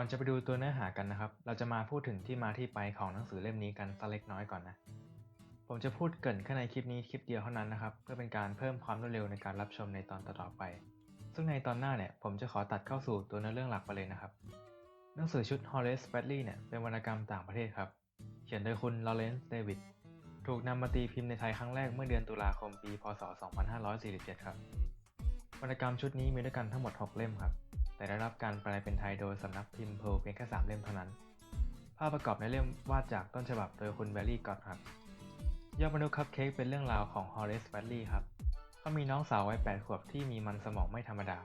ก่อนจะไปดูตัวเนื้อหากันนะครับ เราจะมาพูดถึงที่มาที่ไปของหนังสือเล่มนี้กันสักเล็กน้อยก่อนนะ ผมจะพูดเกินแค่ในคลิปนี้คลิปเดียวเท่านั้นนะครับ เพื่อเป็นการเพิ่มความรวดเร็วในการรับชมในตอนต่อๆไป ซึ่งในตอนหน้าเนี่ยผมจะขอตัดเข้าสู่ตัวเนื้อเรื่องหลักไปเลยนะครับ หนังสือชุด Horace Bradley เนี่ยเป็นวรรณกรรมต่างประเทศครับ เขียนโดยคุณ Lawrence David ถูกนำมาตีพิมพ์ในไทยครั้งแรกเมื่อเดือนตุลาคมปี พศ 2547 ครับ วรรณกรรมชุดนี้มีด้วยกันทั้งหมด 6 เล่มครับ แต่ได้รับการแปลเป็นไทยโดยสำนักพิมพ์เพลเพียงแค่3เล่มเท่านั้น ภาพประกอบในเล่มวาดจากต้นฉบับโดยคุณแบลลี่กอตครับยอดมนุษย์คัพเค้กเป็นเรื่องราวของฮอ r เ c สแ a ดลีย์ครับเขามีน้องสาววัย8ขวบที่มีมันสมองไม่ธรรมดา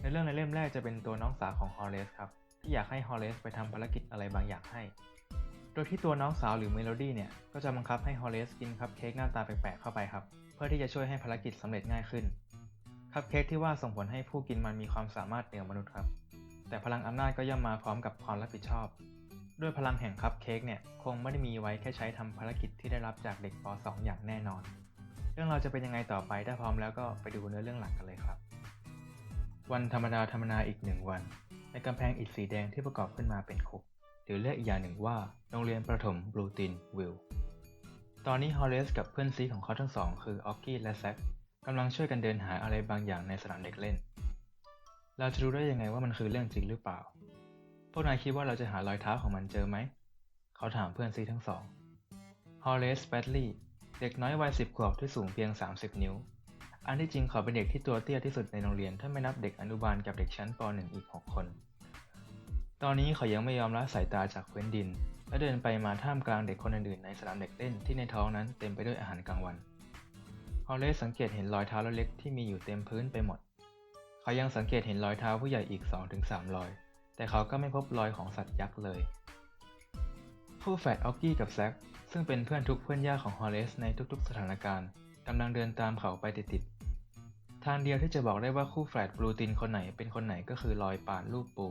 ในเรื่องในเล่มแรกจะเป็นตัวน้องสาวของฮอ r เ c สครับที่อยากให้ฮอ r เ c สไปทำภารกิจอะไรบางอย่างให้ โดยที่ตัวน้องสาวหรือเมโลดี้เนี่ยก็จะบังคับให้ฮอ r เ c สกินคัพเค้กหน้าตาแปลกๆเข้าไปครับเพื่อที่จะช่วยให้ภารกิจสำเร็จง่ายขึ้น คัพเค้กที่ว่าส่งผลให้ผู้กินมันมีความสามารถเหนือมนุษย์ครับ แต่พลังอำนาจก็ย่อมมาพร้อมกับความรับผิดชอบ ด้วยพลังแห่งคัพเค้กเนี่ยคงไม่ได้มีไว้แค่ใช้ทำภารกิจที่ได้รับจากเด็กป .2 อย่างแน่นอน เรื่องเราจะเป็นยังไงต่อไปถ้าพร้อมแล้วก็ไปดูเนื้อเรื่องหลักกันเลยครับ วันธรรมดาธรรมนาอีกหนึ่งวัน ในกำแพงอิฐสีแดงที่ประกอบขึ้นมาเป็นคุกหรือเรียกอีกอย่างหนึ่งว่าโรงเรียนประถมบลูตินวิลตอนนี้ฮอลเลสกับเพื่อนซีของเขาทั้งสองคือออกกี้และแซค กำลังช่วยกันเดินหาอะไรบางอย่างในสนามเด็กเล่น เราจะรู้ได้ยังไงว่ามันคือเรื่องจริงหรือเปล่า พวกนายคิดว่าเราจะหารอยเท้าของมันเจอไหม เขาถามเพื่อนซีทั้งสอง ฮอลเลสแบดลีย์เด็กน้อยวัยสิบขวบที่สูงเพียง 30 นิ้ว อันที่จริงเขาเป็นเด็กที่ตัวเตี้ยที่สุดในโรงเรียนถ้าไม่นับเด็กอนุบาลกับเด็กชั้นป .1 อีก 6 คน ตอนนี้เขายังไม่ยอมละสายตาจากพื้นดิน และเดินไปมาท่ามกลางเด็กคนอื่นๆในสนามเด็กเล่นที่ในท้องนั้นเต็มไปด้วยอาหารกลางวัน อลเลสสังเกตเห็นรอยเท้าเล็กๆที่มีอยู่เต็มพื้นไปหมด เขายังสังเกตเห็นรอยเท้าผู้ใหญ่อีก 2-3 รอย แต่เขาก็ไม่พบรอยของสัตว์ยักษ์เลยคู่แฝดออกกี้กับแซคซึ่งเป็นเพื่อนทุกเพื่อนยากของฮอลเลสในทุกๆ สถานการณ์กำลังเดินตามเขาไปติดๆ ทางเดียวที่จะบอกได้ว่าคู่แฝดบลูตินคนไหนเป็นคนไหนก็คือรอยปานรูปปู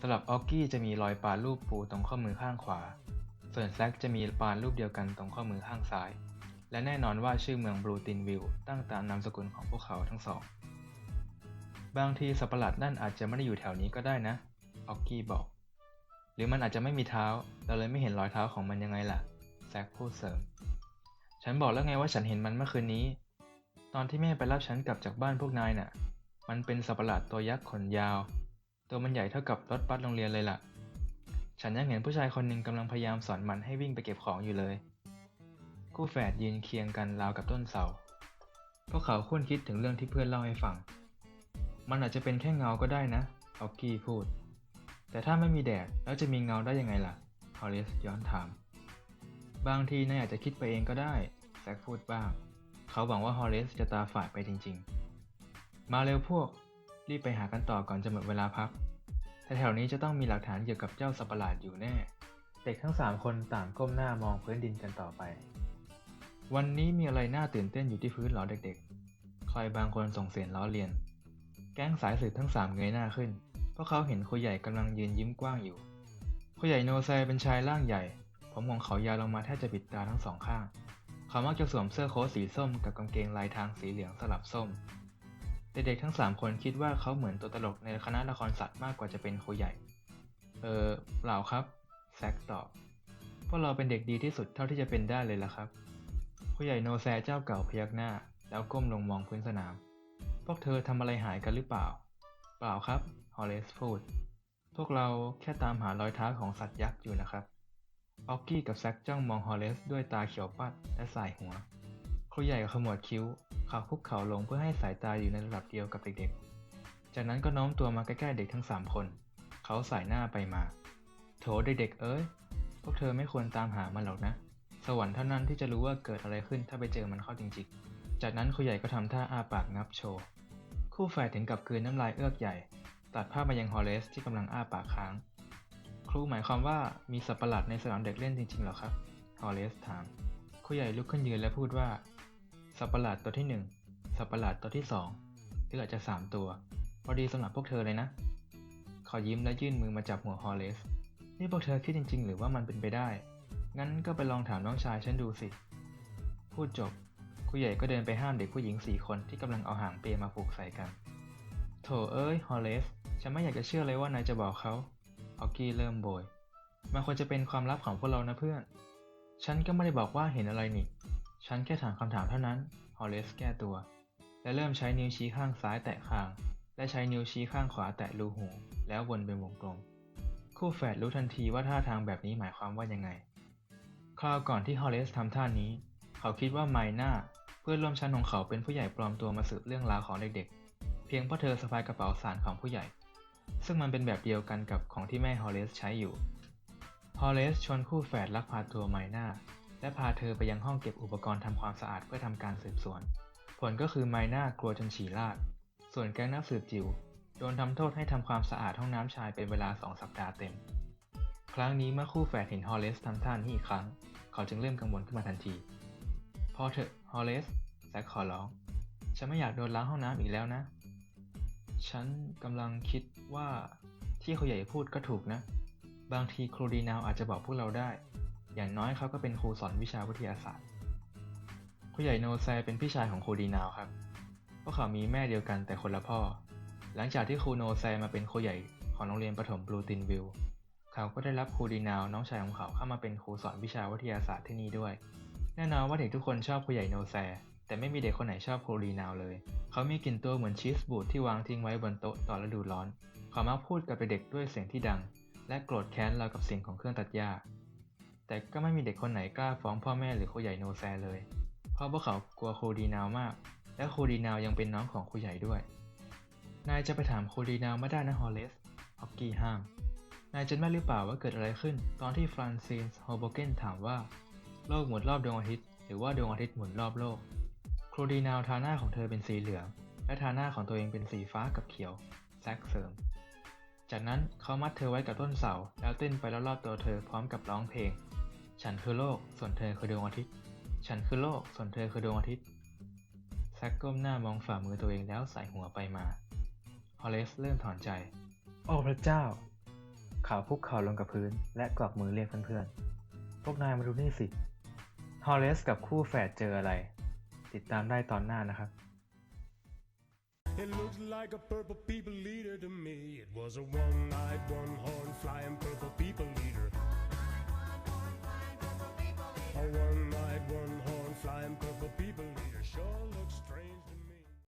สำหรับออกกี้จะมีรอยปานรูปปูตรงข้อมือข้างขวา ส่วนแซคจะมีปานรูปเดียวกันตรงข้อมือข้างซ้าย และแน่นอนว่าชื่อเมืองบลูตินวิลตั้งตามนามสกุลของพวกเขาทั้งสอง บางทีสัตว์ประหลาดนั่นอาจจะไม่ได้อยู่แถวนี้ก็ได้นะออกกี้บอก หรือมันอาจจะไม่มีเท้า เราเลยไม่เห็นรอยเท้าของมันยังไงล่ะ แซคพูดเสริม ฉันบอกแล้วไงว่าฉันเห็นมันเมื่อคืนนี้ ตอนที่แม่ไปรับฉันกลับจากบ้านพวกนายน่ะ มันเป็นสัตว์ประหลาดตัวยักษ์ขนยาว ตัวมันใหญ่เท่ากับรถบัสโรงเรียนเลยล่ะ ฉันยังเห็นผู้ชายคนหนึ่งกำลังพยายามสอนมันให้วิ่งไปเก็บของอยู่เลย คู่แฝดยืนเคียงกันราวกับต้นเสา พวกเขาคุ้นคิดถึงเรื่องที่เพื่อนเล่าให้ฟัง มันอาจจะเป็นแค่เงาก็ได้นะออกกี้พูด แต่ถ้าไม่มีแดดแล้วจะมีเงาได้ยังไงล่ะฮอลเลสย้อนถาม บางทีนายอาจจะคิดไปเองก็ได้แซคพูดบ้าง เขาหวังว่าฮอลเลสจะตาฝาดไปจริง ๆ มาเร็วพวก รีบไปหากันต่อก่อนจะหมดเวลาพักแถวๆนี้จะต้องมีหลักฐานเกี่ยวกับเจ้าสัตว์ปหลาดอยู่แน่ เด็กทั้งสามคนต่างก้มหน้ามองพื้นดินกันต่อไป วันนี้มีอะไรน่าตื่นเต้นอยู่ที่พื้นหรอเด็กๆ ใครบางคนส่งเสียงล้อเลียน แก๊งสายสืบทั้งสามเงยหน้าขึ้น เพราะเขาเห็นครูใหญ่กำลังยืนยิ้มกว้างอยู่ครูใหญ่โนไซเป็นชายร่างใหญ่ ผมของเขายาวลงมาแทบจะปิดตาทั้งสองข้าง เขามักจะสวมเสื้อโค้ทสีส้มกับกางเกงลายทางสีเหลืองสลับส้ม เด็กๆทั้งสามคนคิดว่าเขาเหมือนตัวตลกในคณะละครสัตว์มากกว่าจะเป็นครูใหญ่ เออเปล่าครับแซคตอบพวกเราเป็นเด็กดีที่สุดเท่าที่จะเป็นได้เลยล่ะครับ ครูใหญ่โนแซเจ้าเก่าพยักหน้า แล้วก้มลงมองพื้นสนาม พวกเธอทำอะไรหายกันหรือเปล่า เปล่าครับ ฮอลเลสพูด พวกเราแค่ตามหารอยเท้าของสัตว์ยักษ์อยู่นะครับ ออกกี้กับแซคจ้องมองฮอลเลสด้วยตาเขียวปัดและสายหัว ครูใหญ่ขมวดคิ้ว เขาคุกเข่าลงเพื่อให้สายตาอยู่ในระดับเดียวกับเด็กๆ จากนั้นก็โน้มตัวมาใกล้ๆเด็กทั้งสามคน เขาสายหน้าไปมา โถเด็กๆเอ้ย พวกเธอไม่ควรตามหามันหรอกนะ สวรรค์เท่านั้นที่จะรู้ว่าเกิดอะไรขึ้นถ้าไปเจอมันเข้าจริงๆ จากนั้นครูใหญ่ก็ทำท่าอ้าปากงับโชว์ คู่แฝดถึงกับกลืนน้ำลายเอื้อกใหญ่ ตัดภาพมายังฮอลเลสที่กำลังอ้าปากค้าง ครูหมายความว่ามีสัตว์ประหลาดในสนามเด็กเล่นจริงๆหรอครับ ฮอลเลสถาม ครูใหญ่ลุกขึ้นยืนและพูดว่า สัตว์ประหลาดตัวที่หนึ่งสัตว์ประหลาดตัวที่สองหรืออาจจะสามตัว พอดีสำหรับพวกเธอเลยนะ เขายิ้มและยื่นมือมาจับหัวฮอลเลส นี่พวกเธอคิดจริง ๆ หรือว่ามันเป็นไปได้ งั้นก็ไปลองถามน้องชายฉันดูสิ พูดจบครูใหญ่ก็เดินไปห้ามเด็กผู้หญิงสี่คนที่กำลังเอาหางเปรมาผูกใส่กัน โถเอ้ย ฮอลเลส ฉันไม่อยากจะเชื่อเลยว่านายจะบอกเขาออกกี้เริ่มโบย มันควรจะเป็นความลับของพวกเรานะเพื่อน ฉันก็ไม่ได้บอกว่าเห็นอะไรนี่ ฉันแค่ถามคำถามเท่านั้น ฮอลเลสแก้ตัว และเริ่มใช้นิ้วชี้ข้างซ้ายแตะคาง และใช้นิ้วชี้ข้างขวาแตะรูหู แล้ววนเป็นวงกลม คู่แฝดรู้ทันทีว่าท่าทางแบบนี้หมายความว่ายังไง คราวก่อนที่ฮอลเลสทำท่านี้ เขาคิดว่าไมน่าเพื่อนร่วมชั้นของเขาเป็นผู้ใหญ่ปลอมตัวมาสืบเรื่องราวของเด็กๆ เพียงเพราะเธอสะพายกระเป๋าสารของผู้ใหญ่ ซึ่งมันเป็นแบบเดียวกันกับของที่แม่ฮอลเลสใช้อยู่ฮอลเลสชวนคู่แฝดลักพาตัวไมน่าและพาเธอไปยังห้องเก็บอุปกรณ์ทำความสะอาดเพื่อทำการสืบสวน ผลก็คือไมน่ากลัวจนฉี่ราด ส่วนแก๊งนักสืบจิ๋วโดนทำโทษให้ทำความสะอาดห้องน้ำชายเป็นเวลาสองสัปดาห์เต็ม ครั้งนี้เมื่อคู่แฝดเห็นฮอลเลสทำท่านี้อีกครั้ง เขาจึงเริ่มกังวลขึ้นมาทันที พอเถอะฮอลเลสแซคขอร้อง ฉันไม่อยากโดนล้างห้องน้ำอีกแล้วนะ ฉันกำลังคิดว่าที่เขาใหญ่พูดก็ถูกนะ บางทีครูดีนาวอาจจะบอกพวกเราได้ อย่างน้อยเขาก็เป็นครูสอนวิชาวิทยาศาสตร์ครูใหญ่โนแซเป็นพี่ชายของครูดีนาวครับ พวกเขามีแม่เดียวกันแต่คนละพ่อ หลังจากที่ครูโนแซมาเป็นครูใหญ่ของโรงเรียนประถมบลูตินวิล เขาก็ได้รับครูดีนาวน้องชายของเขาเข้ามาเป็นครูสอนวิชาวิทยาศาสตร์ที่นี่ด้วย แน่นอนว่าเด็กทุกคนชอบครูใหญ่โนแซ แต่ไม่มีเด็กคนไหนชอบครูดีนาวเลย เขามีกลิ่นตัวเหมือนชีสบูดที่วางทิ้งไว้บนโต๊ะตอนฤดูร้อน เขามักพูดกับเด็กด้วยเสียงที่ดัง และโกรธแค้นเรากับเสียงของเครื่องตัดหญ้า แต่ก็ไม่มีเด็กคนไหนกล้าฟ้องพ่อแม่หรือครูใหญ่โนแซเลย เพราะพวกเขากลัวครูดีนาวมาก และครูดีนาวยังเป็นน้องของครูใหญ่ด้วย นายจะไปถามครูดีนาวไม่ได้นะฮอลเลสฮอกกี้ห้าม นายจำได้หรือเปล่าว่าเกิดอะไรขึ้น ตอนที่ฟรานซิสโฮโบเกนถามว่า โลกหมุนรอบดวงอาทิตย์ หรือว่าดวงอาทิตย์หมุนรอบโลก โครดีนาวทาหน้าของเธอเป็นสีเหลือง และทาหน้าของตัวเองเป็นสีฟ้ากับเขียวแซกเสริม จากนั้นเขามัดเธอไว้กับต้นเสา แล้วเต้นไปรอบๆตัวเธอพร้อมกับร้องเพลง ฉันคือโลก ส่วนเธอคือดวงอาทิตย์ ฉันคือโลก ส่วนเธอคือดวงอาทิตย์แซกก้มหน้ามองฝ่ามือตัวเองแล้วใส่หัวไปมา ฮอลเลสเริ่มถอนใจ โอ้พระเจ้า เขาคุกเข่าลงกับพื้น และกวักมือเรียกเพื่อนๆ พวกนายมาดูนี่สิ ฮอลเลสกับคู่แฝดเจออะไร ติดตามได้ตอนหน้านะครับ It looked like a purple people leader to me. It was a one eyed, one horn flying purple people leader. A one eyed, one horn flying purple people leader sure looks strange to me.